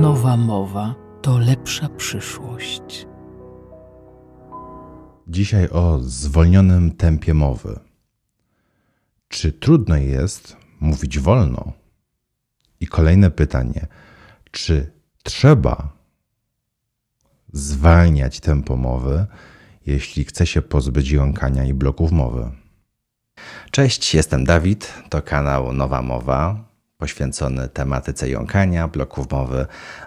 Nowa mowa to lepsza przyszłość. Dzisiaj o zwolnionym tempie mowy. Czy trudno jest mówić wolno? I kolejne pytanie: czy trzeba zwalniać tempo mowy, jeśli chce się pozbyć jąkania i bloków mowy? Cześć, jestem Dawid. To kanał Nowa Mowa, poświęcony tematyce jąkania, bloków mowy,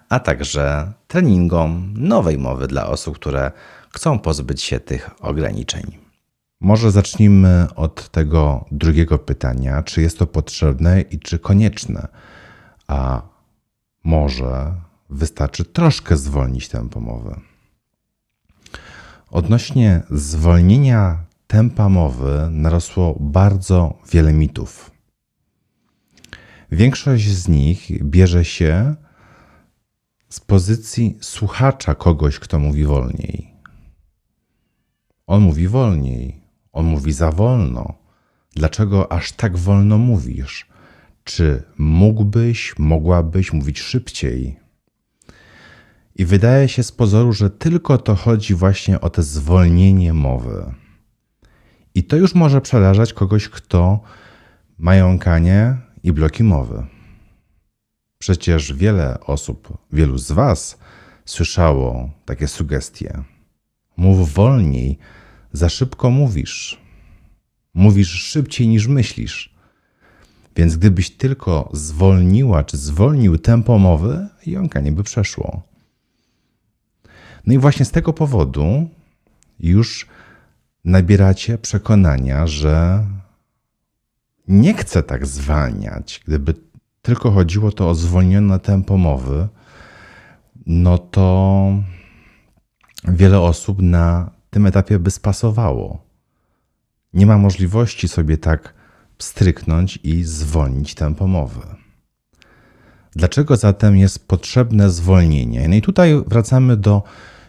a także treningom nowej mowy dla osób, które chcą pozbyć się tych ograniczeń. Może zacznijmy od tego drugiego pytania: czy jest to potrzebne i czy konieczne? A może wystarczy troszkę zwolnić tempo mowy? Odnośnie zwolnienia tempa mowy narosło bardzo wiele mitów. Większość z nich bierze się z pozycji słuchacza kogoś, kto mówi wolniej. On mówi wolniej, on mówi za wolno. Dlaczego aż tak wolno mówisz? Czy mógłbyś, mogłabyś mówić szybciej? I wydaje się z pozoru, że tylko to chodzi właśnie o to zwolnienie mowy. I to już może przerażać kogoś, kto ma jąkanie i bloki mowy. Przecież wiele osób, wielu z Was słyszało takie sugestie. Mów wolniej, za szybko mówisz. Mówisz szybciej niż myślisz. Więc gdybyś tylko zwolniła czy zwolnił tempo mowy, jąkanie by przeszło. No i właśnie z tego powodu już nabieracie przekonania, że nie chcę tak zwalniać. Gdyby tylko chodziło to o zwolnione tempo mowy, no to wiele osób na tym etapie by spasowało. Nie ma możliwości sobie tak stryknąć i zwolnić tempo mowy. Dlaczego zatem jest potrzebne zwolnienie? No i tutaj wracamy do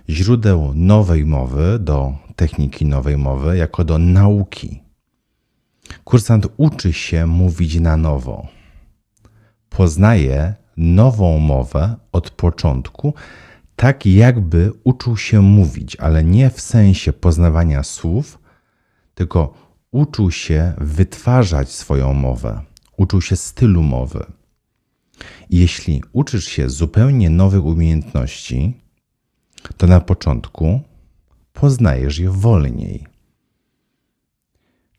źródeł nowej mowy, do techniki nowej mowy, jako do nauki. Kursant uczy się mówić na nowo. Poznaje nową mowę od początku, tak jakby uczył się mówić, ale nie w sensie poznawania słów, tylko uczył się wytwarzać swoją mowę, uczył się stylu mowy. Jeśli uczysz się zupełnie nowych umiejętności, to na początku poznajesz je wolniej.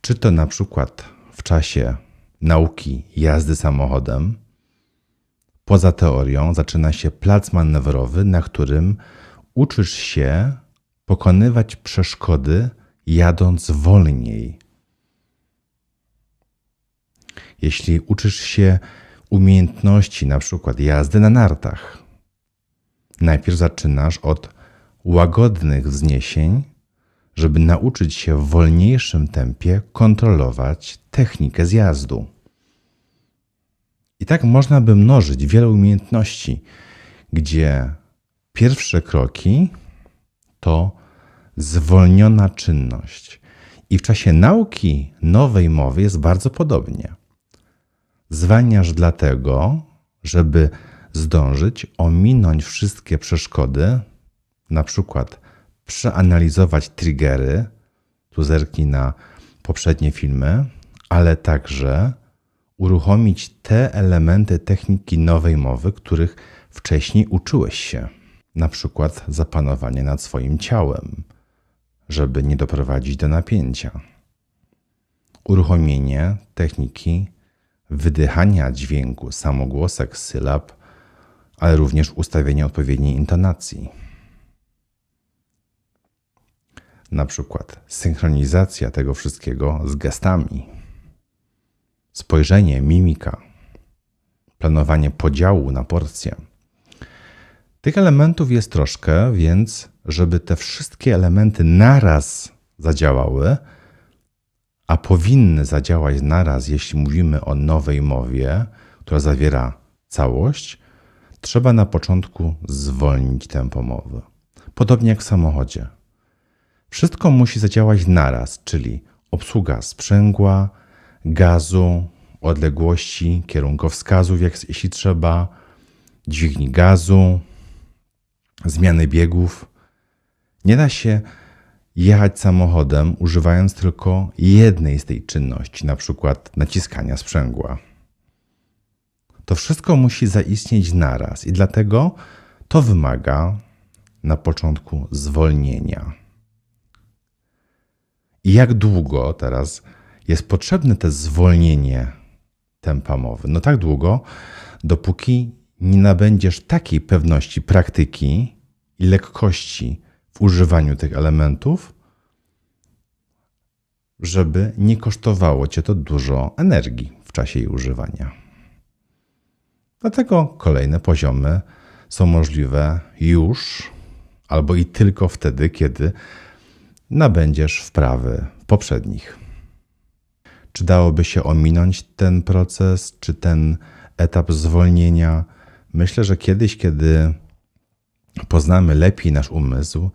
Czy to na przykład w czasie nauki jazdy samochodem, poza teorią zaczyna się plac manewrowy, na którym uczysz się pokonywać przeszkody jadąc wolniej. Jeśli uczysz się umiejętności, na przykład jazdy na nartach, najpierw zaczynasz od łagodnych wzniesień, żeby nauczyć się w wolniejszym tempie kontrolować technikę zjazdu. I tak można by mnożyć wiele umiejętności, gdzie pierwsze kroki to zwolniona czynność. I w czasie nauki nowej mowy jest bardzo podobnie. Zwalniasz dlatego, żeby zdążyć ominąć wszystkie przeszkody, na przykład przeanalizować triggery, tu zerknij na poprzednie filmy, ale także uruchomić te elementy techniki nowej mowy, których wcześniej uczyłeś się. Na przykład zapanowanie nad swoim ciałem, żeby nie doprowadzić do napięcia. Uruchomienie techniki wydychania dźwięku, samogłosek, sylab, ale również ustawienie odpowiedniej intonacji. Na przykład synchronizacja tego wszystkiego z gestami, spojrzenie, mimika, planowanie podziału na porcje. Tych elementów jest troszkę, więc żeby te wszystkie elementy naraz zadziałały, a powinny zadziałać naraz, jeśli mówimy o nowej mowie, która zawiera całość, trzeba na początku zwolnić tempo mowy. Podobnie jak w samochodzie. Wszystko musi zadziałać naraz, czyli obsługa sprzęgła, gazu, odległości, kierunkowskazów, jak, jeśli trzeba, dźwigni gazu, zmiany biegów. Nie da się jechać samochodem używając tylko jednej z tej czynności, na przykład naciskania sprzęgła. To wszystko musi zaistnieć naraz i dlatego to wymaga na początku zwolnienia. Jak długo teraz jest potrzebne to zwolnienie tempa mowy? No tak długo, dopóki nie nabędziesz takiej pewności praktyki i lekkości w używaniu tych elementów, żeby nie kosztowało cię to dużo energii w czasie jej używania. Dlatego kolejne poziomy są możliwe już albo i tylko wtedy, kiedy nabędziesz wprawy poprzednich. Czy dałoby się ominąć ten proces, czy ten etap zwolnienia? Myślę, że kiedyś, kiedy poznamy lepiej nasz umysł,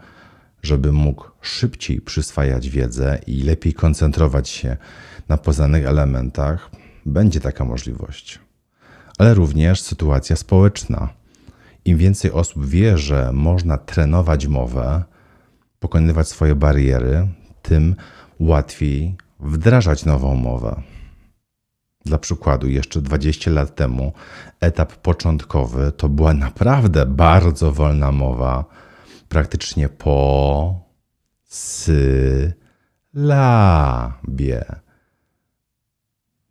żeby mógł szybciej przyswajać wiedzę i lepiej koncentrować się na poznanych elementach, będzie taka możliwość. Ale również sytuacja społeczna. Im więcej osób wie, że można trenować mowę, pokonywać swoje bariery, tym łatwiej wdrażać nową mowę. Dla przykładu, jeszcze 20 lat temu etap początkowy to była naprawdę bardzo wolna mowa, praktycznie po sylabie.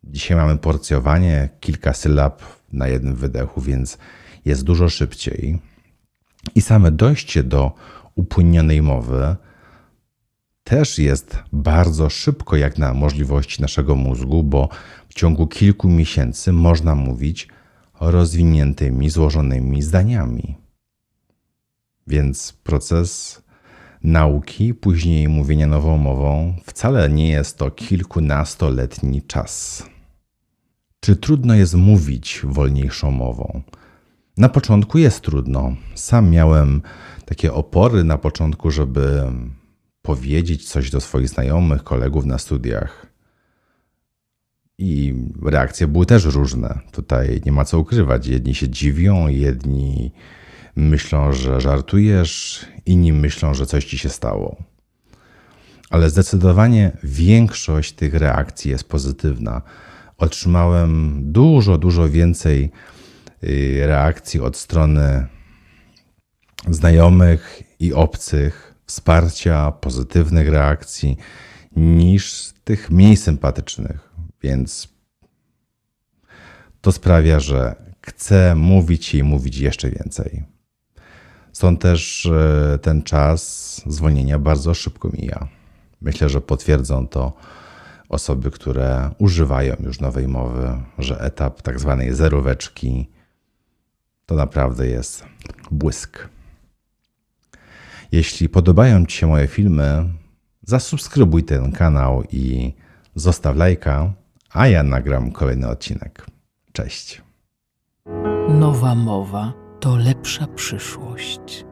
Dzisiaj mamy porcjowanie, kilka sylab na jednym wydechu, więc jest dużo szybciej. I same dojście do upłynnionej mowy też jest bardzo szybko, jak na możliwości naszego mózgu, bo w ciągu kilku miesięcy można mówić rozwiniętymi, złożonymi zdaniami. Więc proces nauki, później mówienia nową mową, wcale nie jest to kilkunastoletni czas. Czy trudno jest mówić wolniejszą mową? Na początku jest trudno. Sam miałem takie opory na początku, żeby powiedzieć coś do swoich znajomych, kolegów na studiach. I reakcje były też różne. Tutaj nie ma co ukrywać. Jedni się dziwią, jedni myślą, że żartujesz, inni myślą, że coś ci się stało. Ale zdecydowanie większość tych reakcji jest pozytywna. Otrzymałem dużo, dużo więcej reakcji od strony znajomych i obcych, wsparcia, pozytywnych reakcji, niż tych mniej sympatycznych. Więc to sprawia, że chcę mówić i mówić jeszcze więcej. Stąd też e, ten czas zwolnienia bardzo szybko mija. Myślę, że potwierdzą to osoby, które używają już nowej mowy, że etap tak zwanej zeróweczki to naprawdę jest błysk. Jeśli podobają Ci się moje filmy, zasubskrybuj ten kanał i zostaw lajka, a ja nagram kolejny odcinek. Cześć. Nowa mowa to lepsza przyszłość.